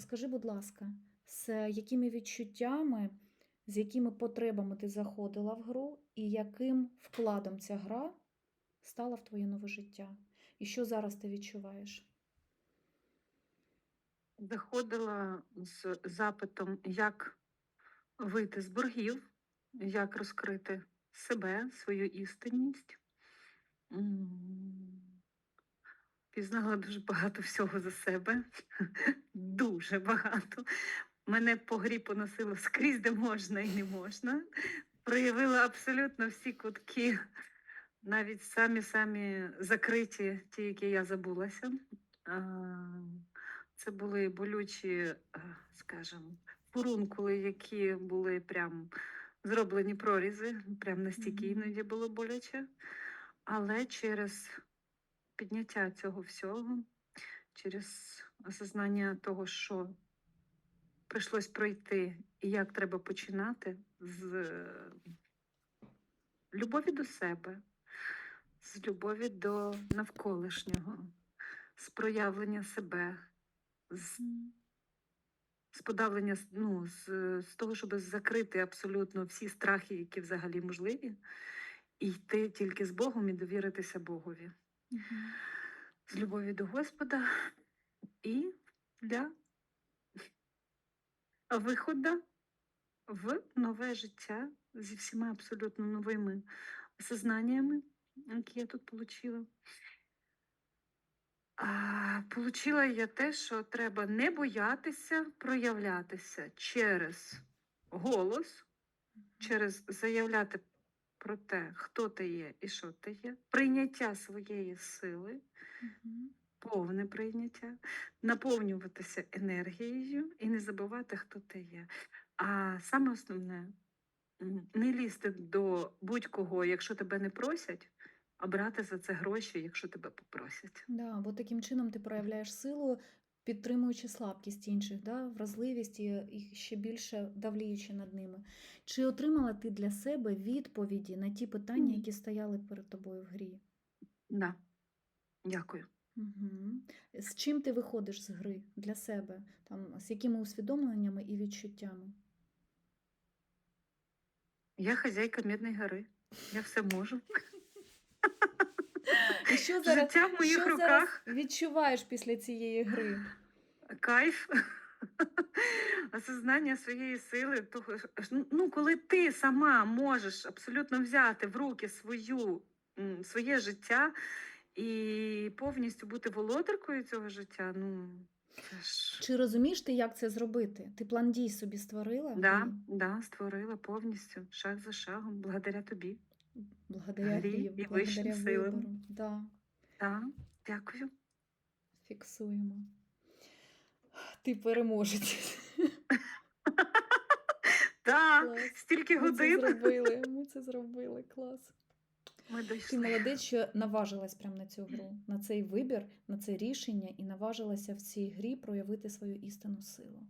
скажи, будь ласка, з якими відчуттями, з якими потребами ти заходила в гру, і яким вкладом ця гра стала в твоє нове життя? І що зараз ти відчуваєш? Заходила з запитом, як вийти з боргів, як розкрити себе, свою істинність. Пізнала дуже багато всього за себе. Дуже багато. Мене по грі поносило скрізь, де можна і не можна. Проявила абсолютно всі кутки, навіть самі-самі закриті, ті, які я забулася. Це були болючі, е, скажімо, фурункули, які були прям зроблені прорізи, прям настільки іноді було боляче. Але через підняття цього всього, через осознання того, що прийшлось пройти і як треба починати з е, любові до себе, з любові до навколишнього, з проявлення себе, з з подавлення ну, з, з того, щоб закрити абсолютно всі страхи, які взагалі можливі, і йти тільки з Богом і довіритися Богові. З любові до Господа і для виходу в нове життя зі всіма абсолютно новими осознаннями, які я тут отримала. Получила я те, що треба не боятися проявлятися через голос, через заявляти про те, хто ти є і що ти є, прийняття своєї сили, Мгм. повне прийняття, наповнюватися енергією і не забувати, хто ти є. А саме основне не лізти до будь-кого, якщо тебе не просять, а брати за це гроші, якщо тебе попросять. Да, бо таким чином ти проявляєш силу, підтримуючи слабкість інших, да, вразливість і і ще більше давліючи над ними. Чи отримала ти для себе відповіді на ті питання, які стояли перед тобою в грі? Да. Дякую. Угу. З чим ти виходиш з гри для себе? Там, з якими усвідомленнями і відчуттями? Я хазяйка Медної гори. Я все можу. І що зараз, Життя в моїх що зараз відчуваєш після цієї гри? Кайф. Осознання своєї сили, того, ну, коли ти сама можеш абсолютно взяти в руки свою, своє життя і повністю бути володаркою цього життя, ну ж Чи розумієш ти, як це зробити? Ти план дій собі створила? да, да, створила повністю, шаг за шагом, благодаря тобі. Благодаря Грі і вищим благодаря силам. Да, Да, дякую. фіксуємо. Ти переможець. Да, Клас. стільки Ми це годин. зробили. Ми це зробили. Клас. Ми Ти молодець, що наважилась прямо на цю гру, на цей вибір, на це рішення і наважилася в цій грі проявити свою істинну силу.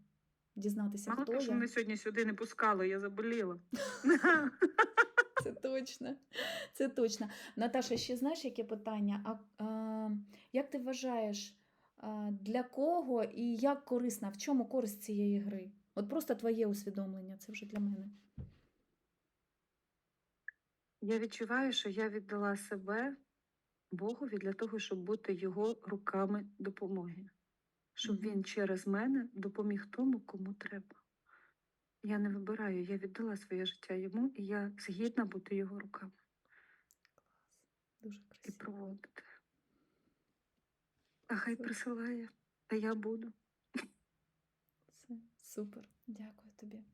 Дізнатися, Мало хто того, що я. мене сьогодні сюди не пускали, я заболіла. Це точно. Це точно. Наташа, ще знаєш, яке питання? А, а як ти вважаєш, а, для кого і як корисна, в чому користь цієї гри? От просто твоє усвідомлення, це вже для мене. Я відчуваю, що я віддала себе Богові для того, щоб бути його руками допомоги, щоб він через мене допоміг тому, кому треба. Я не вибираю, я віддала своє життя йому, і я згідна бути його руками Клас. Дуже і проводити. А хай присилає, а я буду. Все, супер. Дякую тобі.